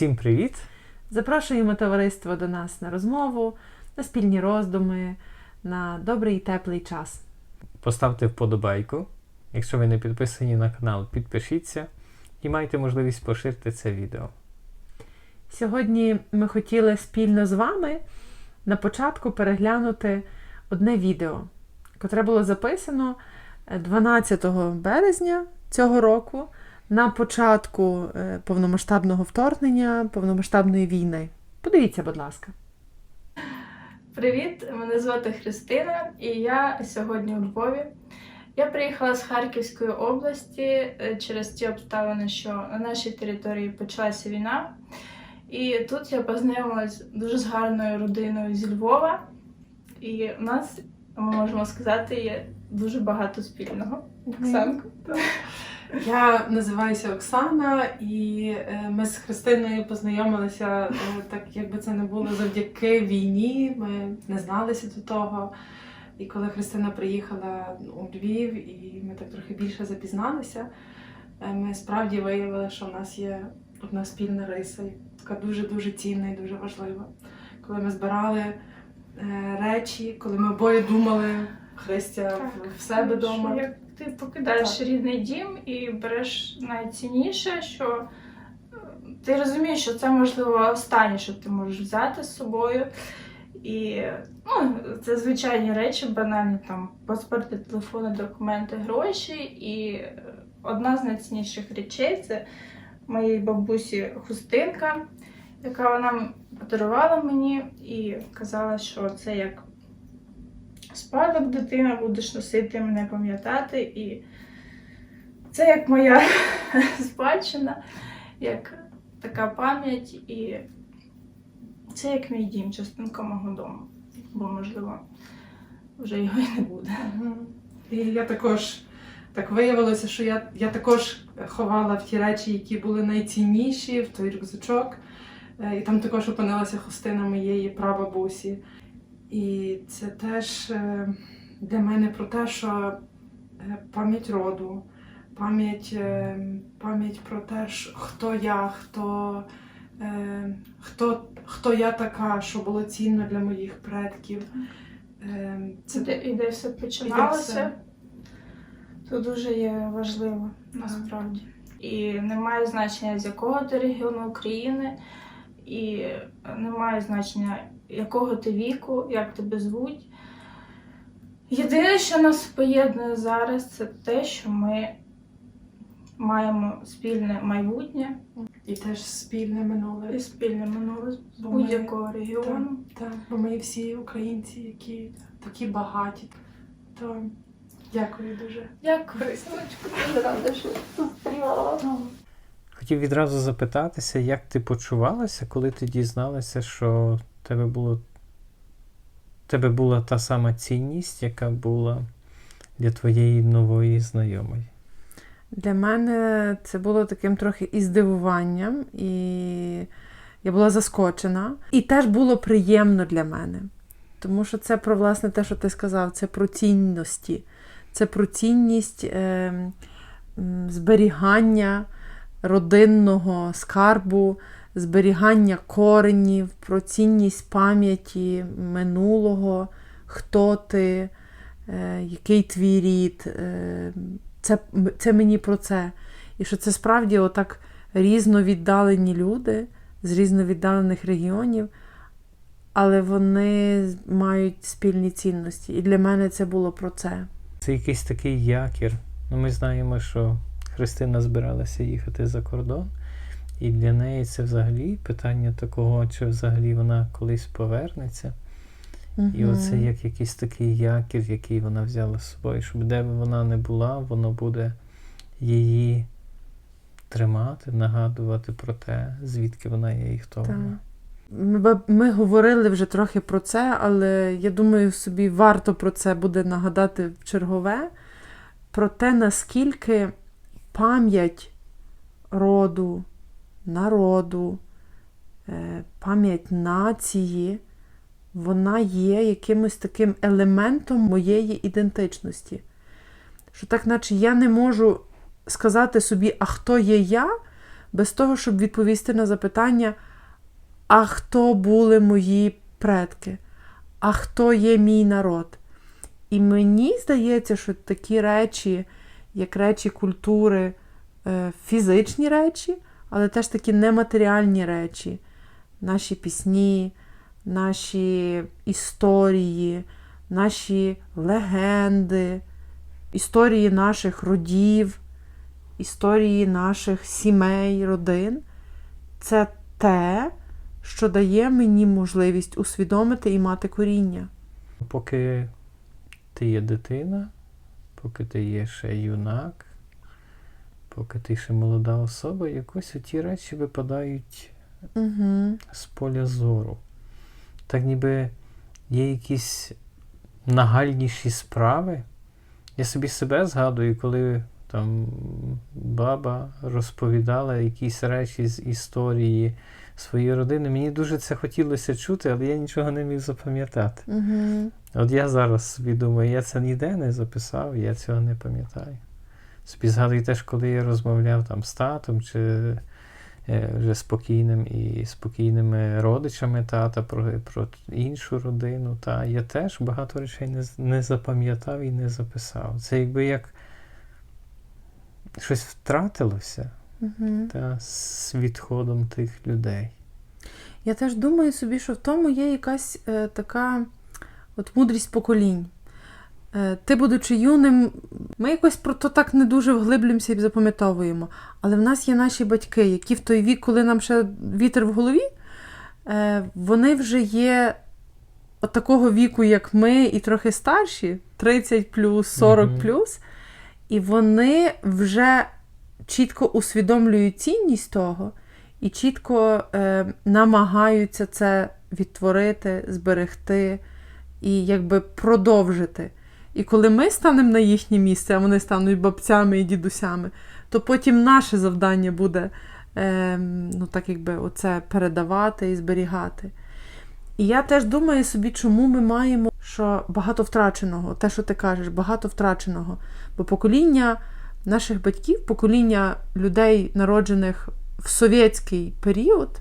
Всім привіт! Запрошуємо товариство до нас на розмову, на спільні роздуми, на добрий і теплий час. Поставте вподобайку. Якщо ви не підписані на канал, підпишіться і майте можливість поширити це відео. Сьогодні ми хотіли спільно з вами на початку переглянути одне відео, котре було записано 12 березня цього року на початку е, повномасштабного вторгнення, повномасштабної війни. Подивіться, будь ласка. Привіт, мене звати Христина, і я сьогодні у Львові. Я приїхала з Харківської області е, через ті обставини, що на нашій території почалася війна. І тут я познайомилась дуже з гарною родиною зі Львова. І у нас, ми можемо сказати, є дуже багато спільного. Оксанко. Я називаюся Оксана, і е, ми з Христиною познайомилися е, так, якби це не було завдяки війні. Ми не зналися до того. І коли Христина приїхала у Львів, і ми так трохи більше запізналися, е, ми справді виявили, що в нас є одна спільна риса, і така дуже дуже цінна і дуже важлива. Коли ми збирали речі, коли ми обоє думали, Христя в- в себе вдома. Ти покидаєш рідний дім і береш найцінніше, що е, ти розумієш, що це можливо останнє, що ти можеш взяти з собою. І ну, це звичайні речі, банальні там паспорти, телефони, документи, гроші. І е, одна з найцінніших речей це моєї бабусі хустинка, яка вона подарувала мені і казала, що це як спадок дитина, будеш носити мене пам'ятати. І це як моя спадщина, як така пам'ять, і це як мій дім, частинка мого дому. Бо, можливо, вже його і не буде. І я також так виявилося, що я, я також ховала в ті речі, які були найцінніші, в той рюкзачок. Е, І там також опинилася хустина моєї прабабусі. І це теж е, для мене про те, що е, пам'ять роду, пам'ять, е, пам'ять про те, хто я, хто, хто, хто я така, що було цінно для моїх предків. Це де, і де все починалося. все. Це дуже є важливо насправді. І немає значення, з якого ти регіону України, і немає значення, якого ти віку, як тебе звуть. Єдине, що нас поєднує зараз, це те, що ми маємо спільне майбутнє І теж спільне минуле. і спільне минуле з будь-якого регіону. Так, бо ми всі українці, які такі багаті. То дякую дуже. Дякую, Сонечко, дуже рада, що зустріла. Хотів відразу запитатися, як ти почувалася, коли ти дізналася, що тебе було тебе була та сама цінність, яка була для твоєї нової знайомої. Для мене це було таким трохи і здивуванням, і я була заскочена. І теж було приємно для мене. Тому що це про власне те, що ти сказав, це про цінності, це про цінність е, зберігання родинного скарбу, зберігання коренів, про цінність пам'яті минулого, хто ти, е, який твій рід. Е, це, це мені про це. І що це справді отак різновіддалені люди з різновіддалених регіонів, але вони мають спільні цінності. І для мене це було про це. Це якийсь такий якір. Ну, ми знаємо, що Христина збиралася їхати за кордон, і для неї це взагалі питання такого, чи взагалі вона колись повернеться. І оце як якийсь такий якір, який вона взяла з собою, щоб де б вона не була, воно буде її тримати, нагадувати про те, звідки вона є і хто Так. вона. Ми, ми говорили вже трохи про це, але я думаю, собі варто про це буде нагадати в чергове, про те, наскільки пам'ять роду, народу, е, пам'ять нації, вона є якимось таким елементом моєї ідентичності. Що так, наче я не можу сказати собі, а хто є я, без того, щоб відповісти на запитання, а хто були мої предки, а хто є мій народ. І мені здається, що такі речі, як речі культури, е, фізичні речі, але теж такі нематеріальні речі, наші пісні, наші історії, наші легенди, історії наших родів, історії наших сімей, родин це те, що дає мені можливість усвідомити і мати коріння. Поки ти є дитина, поки ти є ще юнак, поки ти ще молода особа, якось ті речі випадають Угу. з поля зору. Так ніби є якісь нагальніші справи. Я собі себе згадую, коли там баба розповідала якісь речі з історії своєї родини. Мені дуже це хотілося чути, але я нічого не міг запам'ятати. Угу. От я зараз собі думаю, я це ніде не записав, я цього не пам'ятаю. Собі згадую теж, коли я розмовляв там з татом чи е, вже спокійним і спокійними родичами тата про, про іншу родину. Та я теж багато речей не, не запам'ятав і не записав. Це якби як щось втратилося Угу. та, з відходом тих людей. Я теж думаю собі, що в тому є якась е, така от мудрість поколінь. Е, ти, будучи юним, ми якось про то так не дуже вглиблюємося і запам'ятовуємо. Але в нас є наші батьки, які в той вік, коли нам ще вітер в голові, е, вони вже є от такого віку, як ми, і трохи старші, 30 плюс, 40 плюс, і вони вже чітко усвідомлюють цінність того і чітко е, намагаються це відтворити, зберегти і якби продовжити. І коли ми станемо на їхнє місце, а вони стануть бабцями і дідусями, то потім наше завдання буде е, ну, так якби оце передавати і зберігати. І я теж думаю собі, чому ми маємо що багато втраченого, те, що ти кажеш, багато втраченого. Бо покоління наших батьків, покоління людей, народжених в совєтський період,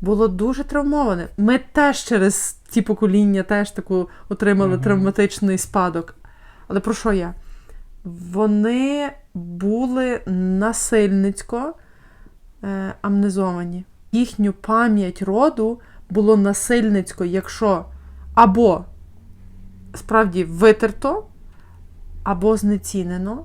було дуже травмоване. Ми теж через ті покоління теж таку отримали Мгм. травматичний спадок. Але про що я? Вони були насильницько е, амнезовані. Їхню пам'ять роду було насильницько, якщо або справді витерто, або знецінено,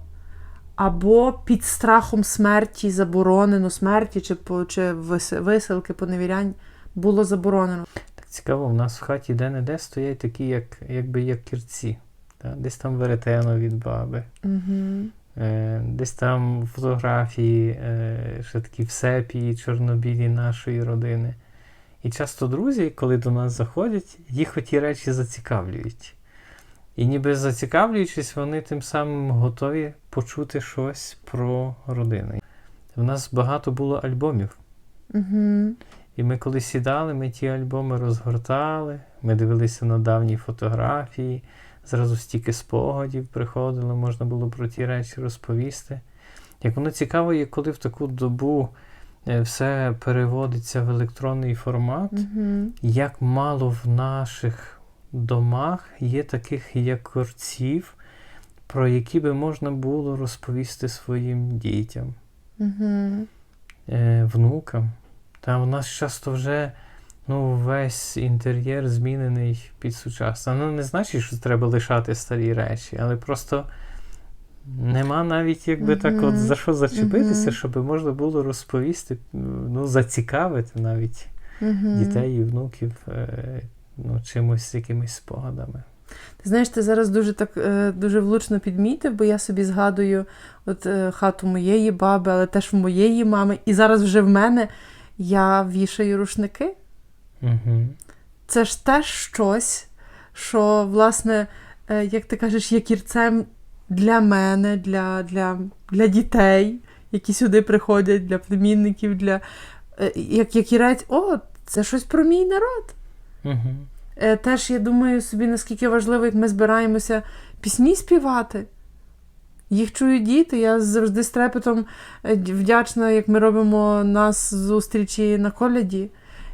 або під страхом смерті заборонено смерті чи, по- чи вис- висилки, поневірянь було заборонено. Так цікаво, в нас в хаті де-не-де стоять такі, як, якби як кірці. Та? Десь там веретено від баби. Угу. Е, десь там фотографії, е, ще такі в сепії чорнобілі нашої родини. І часто друзі, коли до нас заходять, їх оті речі зацікавлюють. І ніби зацікавлюючись, вони тим самим готові почути щось про родину. В нас багато було альбомів. Угу. І ми коли сідали, ми ті альбоми розгортали, ми дивилися на давні фотографії, зразу стільки спогадів приходило, можна було про ті речі розповісти. Як воно цікаво є, коли в таку добу е, все переводиться в електронний формат, Угу. як мало в наших домах є таких якорців, про які би можна було розповісти своїм дітям Угу. е, внукам. Там у нас часто вже ну, весь інтер'єр змінений під сучасне. Ну, не значить, що треба лишати старі речі, але просто нема навіть якби так от за що зачепитися, Мгм. щоб можна було розповісти, ну, зацікавити навіть Угу. дітей і внуків е, ну, чимось, якимись спогадами. Ти знаєш, ти зараз дуже так е, дуже влучно підмітив, бо я собі згадую от е, хату моєї баби, але теж в моєї мами. І зараз вже в мене я вішаю рушники. Угу. Це ж теж щось, що, власне, е, як ти кажеш, є кірцем для мене, для, для, для дітей, які сюди приходять, для племінників, для е, як якірець, о, це щось про мій народ. Угу. Е, Теж я думаю собі, наскільки важливо, як ми збираємося пісні співати. Їх чують діти. Я завжди з трепетом е, вдячна, як ми робимо нас зустрічі на коляді.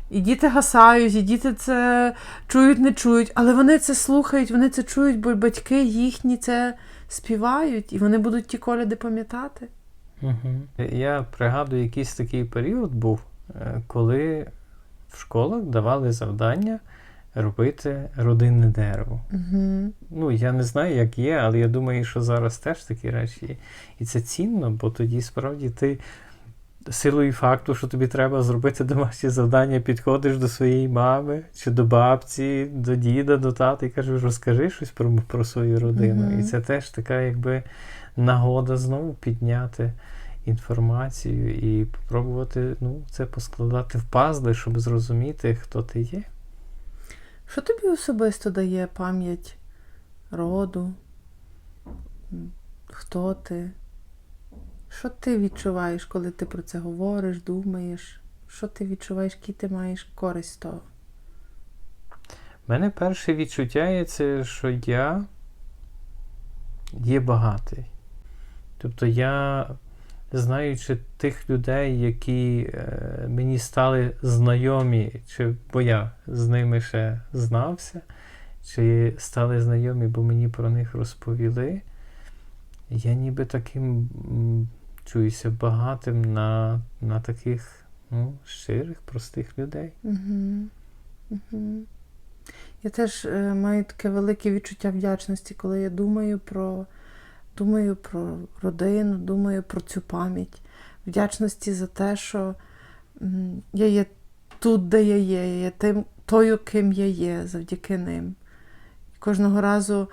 І діти гасають, і діти це чують, не чують, але вони це слухають, вони це чують, бо батьки їхні це співають, і вони будуть ті коляди пам'ятати. Угу. Я пригадую, якийсь такий період був, е, коли в школах давали завдання робити родинне дерево. Угу. Ну, я не знаю, як є, але я думаю, що зараз теж такі речі є. І це цінно, бо тоді справді ти силою факту, що тобі треба зробити домашні завдання, підходиш до своєї мами чи до бабці, до діда, до тата і кажеш, розкажи щось про, про свою родину. Мгм. І це теж така, якби нагода знову підняти інформацію і спробувати ну, це поскладати в пазли, щоб зрозуміти, хто ти є. Що тобі особисто дає пам'ять роду? Хто ти? Що ти відчуваєш, коли ти про це говориш, думаєш? Що ти відчуваєш, який ти маєш користь з того? У мене перше відчуття є це, що я є багатий. Тобто я, знаючи тих людей, які е, мені стали знайомі, чи бо я з ними ще знався, чи стали знайомі, бо мені про них розповіли, я ніби таким чуюся багатим на, на таких ну, щирих, простих людей. Угу. Угу. Я теж е, маю таке велике відчуття вдячності, коли я думаю про, думаю про родину, думаю про цю пам'ять. Вдячності за те, що я є тут, де я є, я є тим, тою, ким я є, завдяки ним. І кожного разу,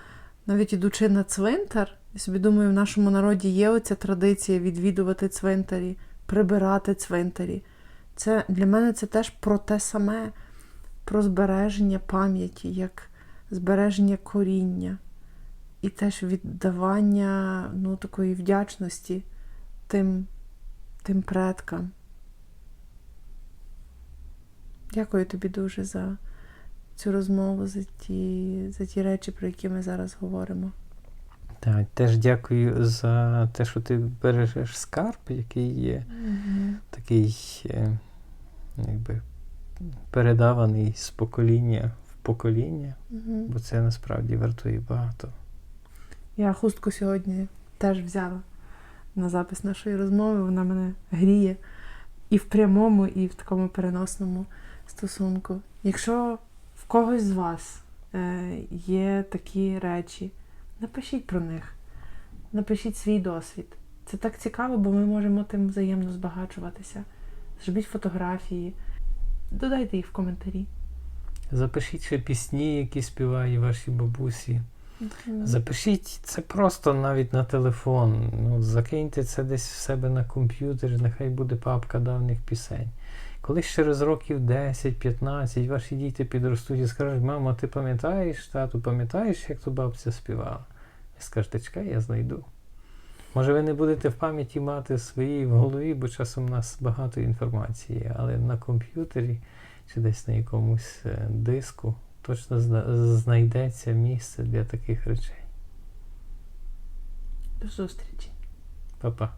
навіть ідучи на цвинтар, я собі думаю, в нашому народі є оця традиція відвідувати цвинтарі, прибирати цвинтарі. Це для мене це теж про те саме, про збереження пам'яті, як збереження коріння, і теж віддавання ну, такої вдячності тим, тим предкам. Дякую тобі дуже за цю розмову, за ті, за ті речі, про які ми зараз говоримо. Так, теж дякую за те, що ти бережеш скарб, який є такий, е, якби передаваний з покоління в покоління, Мгм. бо це насправді вартує багато. Я хустку сьогодні теж взяла на запис нашої розмови. Вона мене гріє і в прямому, і в такому переносному стосунку. Якщо в когось з вас е, є такі речі, напишіть про них, напишіть свій досвід. Це так цікаво, бо ми можемо тим взаємно збагачуватися. Зробіть фотографії, додайте їх в коментарі. Запишіть ще пісні, які співає ваші бабусі. Запишіть це просто навіть на телефон. Ну, закиньте це десь в себе на комп'ютері, нехай буде папка давніх пісень. Коли через років 10-15 ваші діти підростуть і скажуть, мамо, ти пам'ятаєш, тату, пам'ятаєш, як то бабця співала? Ви скажете, чекай, я знайду. Може, ви не будете в пам'яті мати своїй в голові, бо часом у нас багато інформації, але на комп'ютері чи десь на якомусь е, диску точно зна- знайдеться місце для таких речей. До зустрічі! Па-па.